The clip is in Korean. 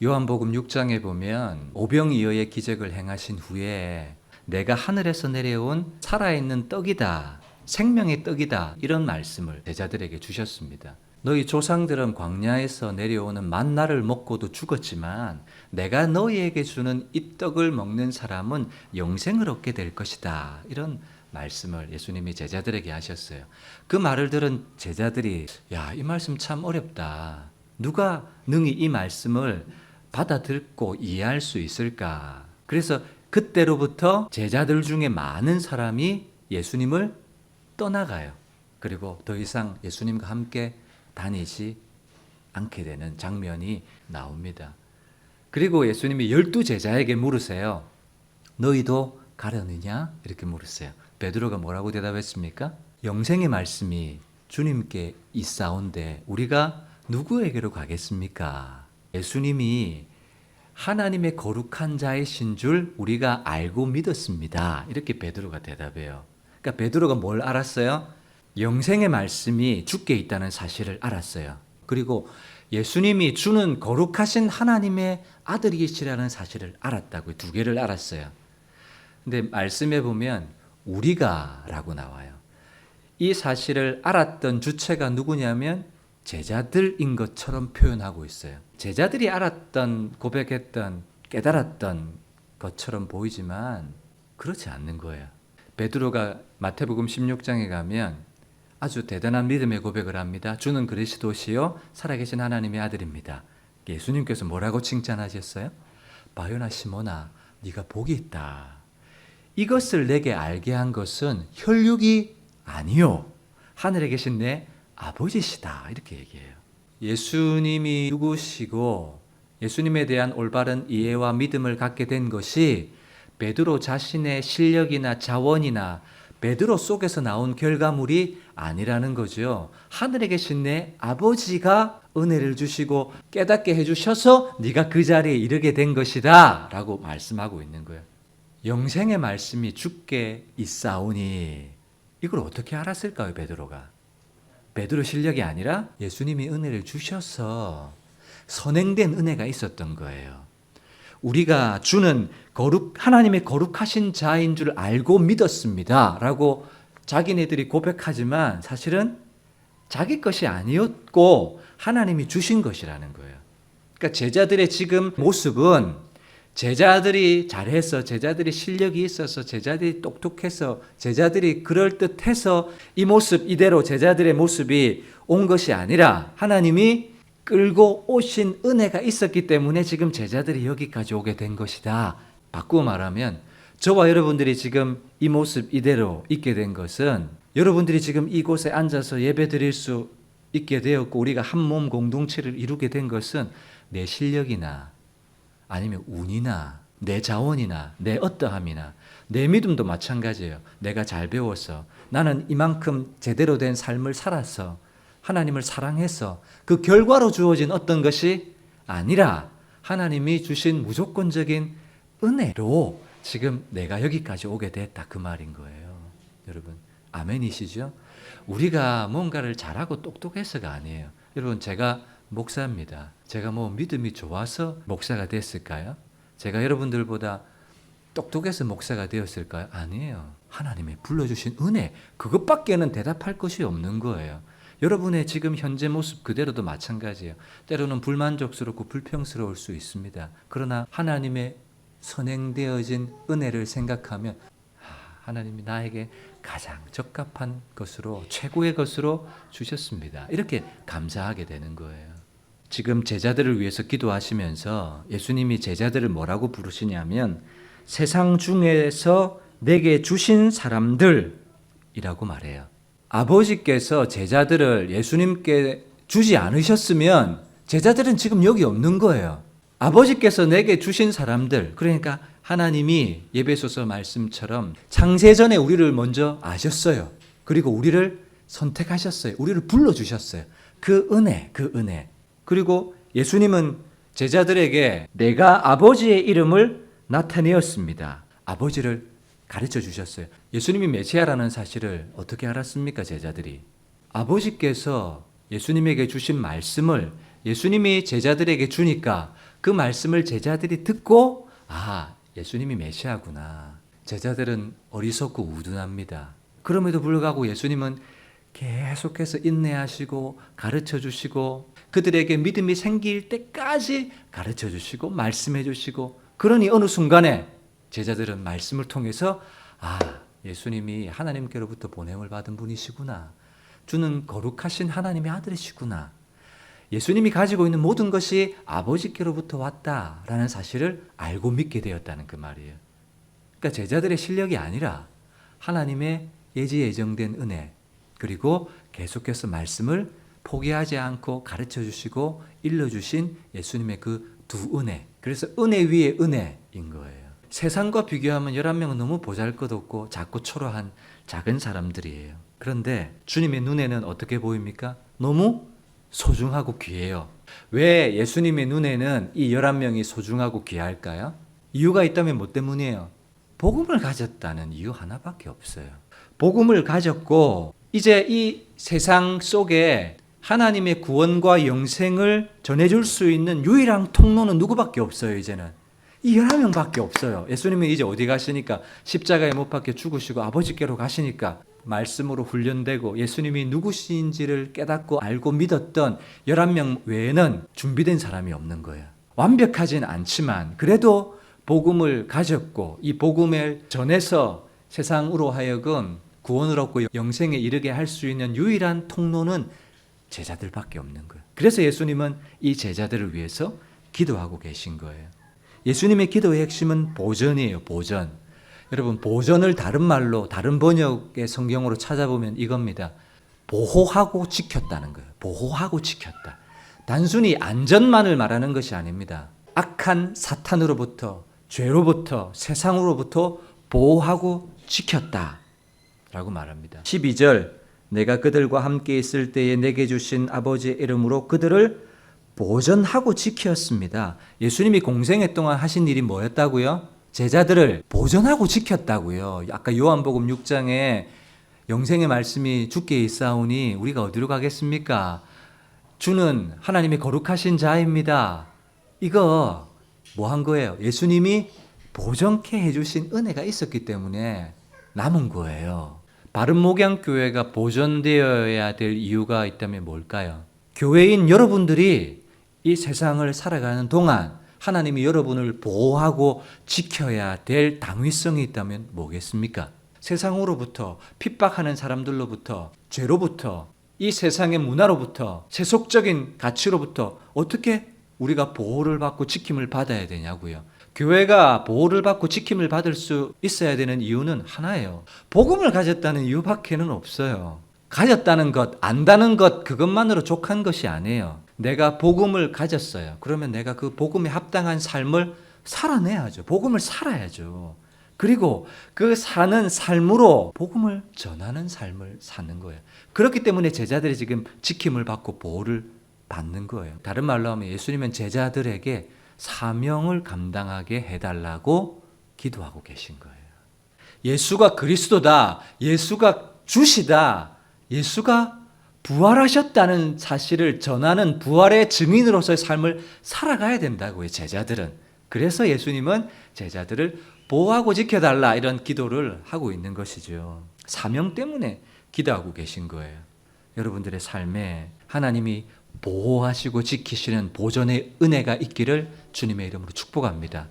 요한복음 6장에 보면 오병이어의 기적을 행하신 후에 내가 하늘에서 내려온 살아있는 떡이다. 생명의 떡이다. 이런 말씀을 제자들에게 주셨습니다. 너희 조상들은 광야에서 내려오는 만나를 먹고도 죽었지만 내가 너희에게 주는 이 떡을 먹는 사람은 영생을 얻게 될 것이다. 이런 말씀을 예수님이 제자들에게 하셨어요. 그 말을 들은 제자들이 야, 이 말씀 참 어렵다. 누가 능히 이 말씀을 받아듣고 이해할 수 있을까? 그래서 그때로부터 제자들 중에 많은 사람이 예수님을 떠나가요. 그리고 더 이상 예수님과 함께 다니지 않게 되는 장면이 나옵니다. 그리고 예수님이 열두 제자에게 물으세요. 너희도 가려느냐? 이렇게 물으세요. 베드로가 뭐라고 대답했습니까? 영생의 말씀이 주님께 있사온데 우리가 누구에게로 가겠습니까? 예수님이 하나님의 거룩한 자이신 줄 우리가 알고 믿었습니다. 이렇게 베드로가 대답해요. 그러니까 베드로가 뭘 알았어요? 영생의 말씀이 주께 있다는 사실을 알았어요. 그리고 예수님이 주는 거룩하신 하나님의 아들이시라는 사실을 알았다고요. 두 개를 알았어요. 근데 말씀에 보면 우리가라고 나와요. 이 사실을 알았던 주체가 누구냐면 제자들인 것처럼 표현하고 있어요. 제자들이 알았던 고백했던 깨달았던 것처럼 보이지만 그렇지 않는 거예요. 베드로가 마태복음 16장에 가면 아주 대단한 믿음의 고백을 합니다. 주는 그리스도시요 살아계신 하나님의 아들입니다. 예수님께서 뭐라고 칭찬하셨어요? 바요나 시모나 네가 복이 있다. 이것을 내게 알게 한 것은 혈육이 아니요 하늘에 계신 내 아버지시다 이렇게 얘기해요. 예수님이 누구시고 예수님에 대한 올바른 이해와 믿음을 갖게 된 것이 베드로 자신의 실력이나 자원이나 베드로 속에서 나온 결과물이 아니라는 거죠. 하늘에 계신 내 아버지가 은혜를 주시고 깨닫게 해주셔서 네가 그 자리에 이르게 된 것이다 라고 말씀하고 있는 거예요. 영생의 말씀이 죽게 있사오니 이걸 어떻게 알았을까요, 베드로가? 베드로 실력이 아니라 예수님이 은혜를 주셔서 선행된 은혜가 있었던 거예요. 우리가 주는 거룩 하나님의 거룩하신 자인 줄 알고 믿었습니다라고 자기네들이 고백하지만 사실은 자기 것이 아니었고 하나님이 주신 것이라는 거예요. 그러니까 제자들의 지금 모습은 제자들이 잘해서 제자들이 실력이 있어서 제자들이 똑똑해서 제자들이 그럴듯해서 이 모습 이대로 제자들의 모습이 온 것이 아니라 하나님이 끌고 오신 은혜가 있었기 때문에 지금 제자들이 여기까지 오게 된 것이다. 바꾸어 말하면 저와 여러분들이 지금 이 모습 이대로 있게 된 것은 여러분들이 지금 이곳에 앉아서 예배 드릴 수 있게 되었고 우리가 한 몸 공동체를 이루게 된 것은 내 실력이나 아니면 운이나 내 자원이나 내 어떠함이나 내 믿음도 마찬가지예요. 내가 잘 배워서 나는 이만큼 제대로 된 삶을 살아서 하나님을 사랑해서 그 결과로 주어진 어떤 것이 아니라 하나님이 주신 무조건적인 은혜로 지금 내가 여기까지 오게 됐다 그 말인 거예요. 여러분 아멘이시죠? 우리가 뭔가를 잘하고 똑똑해서가 아니에요. 여러분 제가 목사입니다. 제가 뭐 믿음이 좋아서 목사가 됐을까요? 제가 여러분들보다 똑똑해서 목사가 되었을까요? 아니에요. 하나님의 불러주신 은혜 그것밖에는 대답할 것이 없는 거예요. 여러분의 지금 현재 모습 그대로도 마찬가지예요. 때로는 불만족스럽고 불평스러울 수 있습니다. 그러나 하나님의 선행되어진 은혜를 생각하면 하나님이 나에게 가장 적합한 것으로 최고의 것으로 주셨습니다. 이렇게 감사하게 되는 거예요. 지금 제자들을 위해서 기도하시면서 예수님이 제자들을 뭐라고 부르시냐면 세상 중에서 내게 주신 사람들이라고 말해요. 아버지께서 제자들을 예수님께 주지 않으셨으면 제자들은 지금 여기 없는 거예요. 아버지께서 내게 주신 사람들, 그러니까 하나님이 예배소서 말씀처럼 창세전에 우리를 먼저 아셨어요. 그리고 우리를 선택하셨어요. 우리를 불러주셨어요. 그 은혜, 그 은혜. 그리고 예수님은 제자들에게 내가 아버지의 이름을 나타내었습니다. 아버지를 가르쳐 주셨어요. 예수님이 메시아라는 사실을 어떻게 알았습니까, 제자들이? 아버지께서 예수님에게 주신 말씀을 예수님이 제자들에게 주니까 그 말씀을 제자들이 듣고 아 예수님이 메시아구나. 제자들은 어리석고 우둔합니다. 그럼에도 불구하고 예수님은 계속해서 인내하시고 가르쳐 주시고 그들에게 믿음이 생길 때까지 가르쳐 주시고 말씀해 주시고 그러니 어느 순간에 제자들은 말씀을 통해서 아 예수님이 하나님께로부터 보냄을 받은 분이시구나. 주는 거룩하신 하나님의 아들이시구나. 예수님이 가지고 있는 모든 것이 아버지께로부터 왔다라는 사실을 알고 믿게 되었다는 그 말이에요. 그러니까 제자들의 실력이 아니라 하나님의 예지 예정된 은혜 그리고 계속해서 말씀을 포기하지 않고 가르쳐 주시고 일러 주신 예수님의 그 두 은혜. 그래서 은혜 위에 은혜인 거예요. 세상과 비교하면 11명은 너무 보잘것없고 작고 초라한 작은 사람들이에요. 그런데 주님의 눈에는 어떻게 보입니까? 너무 소중하고 귀해요. 왜 예수님의 눈에는 이 11명이 소중하고 귀할까요? 이유가 있다면 뭐 때문이에요? 복음을 가졌다는 이유 하나밖에 없어요. 복음을 가졌고 이제 이 세상 속에 하나님의 구원과 영생을 전해줄 수 있는 유일한 통로는 누구밖에 없어요, 이제는. 이 11명밖에 없어요. 예수님은 이제 어디 가시니까 십자가에 못 박혀 죽으시고 아버지께로 가시니까 말씀으로 훈련되고 예수님이 누구신지를 깨닫고 알고 믿었던 11명 외에는 준비된 사람이 없는 거예요. 완벽하진 않지만 그래도 복음을 가졌고 이 복음을 전해서 세상으로 하여금 구원을 얻고 영생에 이르게 할 수 있는 유일한 통로는 제자들밖에 없는 거예요. 그래서 예수님은 이 제자들을 위해서 기도하고 계신 거예요. 예수님의 기도의 핵심은 보전이에요. 보전. 여러분 보전을 다른 말로 다른 번역의 성경으로 찾아보면 이겁니다. 보호하고 지켰다는 거예요. 보호하고 지켰다. 단순히 안전만을 말하는 것이 아닙니다. 악한 사탄으로부터 죄로부터 세상으로부터 보호하고 지켰다. 라고 말합니다. 12절 내가 그들과 함께 있을 때에 내게 주신 아버지의 이름으로 그들을 보전하고 지켰습니다. 예수님이 공생애 동안 하신 일이 뭐였다고요? 제자들을 보전하고 지켰다고요. 아까 요한복음 6장에 영생의 말씀이 주께 있사오니 우리가 어디로 가겠습니까? 주는 하나님의 거룩하신 자입니다. 이거 뭐 한 거예요? 예수님이 보정케 해주신 은혜가 있었기 때문에 남은 거예요. 바른 목양 교회가 보존되어야 될 이유가 있다면 뭘까요? 교회인 여러분들이 이 세상을 살아가는 동안 하나님이 여러분을 보호하고 지켜야 될 당위성이 있다면 뭐겠습니까? 세상으로부터 핍박하는 사람들로부터 죄로부터 이 세상의 문화로부터 세속적인 가치로부터 어떻게 우리가 보호를 받고 지킴을 받아야 되냐고요. 교회가 보호를 받고 지킴을 받을 수 있어야 되는 이유는 하나예요. 복음을 가졌다는 이유밖에는 없어요. 가졌다는 것, 안다는 것, 그것만으로 족한 것이 아니에요. 내가 복음을 가졌어요. 그러면 내가 그 복음에 합당한 삶을 살아내야죠. 복음을 살아야죠. 그리고 그 사는 삶으로 복음을 전하는 삶을 사는 거예요. 그렇기 때문에 제자들이 지금 지킴을 받고 보호를 받는 거예요. 다른 말로 하면 예수님은 제자들에게 사명을 감당하게 해달라고 기도하고 계신 거예요. 예수가 그리스도다. 예수가 주시다. 예수가 부활하셨다는 사실을 전하는 부활의 증인으로서의 삶을 살아가야 된다고요, 제자들은. 그래서 예수님은 제자들을 보호하고 지켜달라 이런 기도를 하고 있는 것이죠. 사명 때문에 기도하고 계신 거예요. 여러분들의 삶에 하나님이 보호하시고 지키시는 보존의 은혜가 있기를 주님의 이름으로 축복합니다.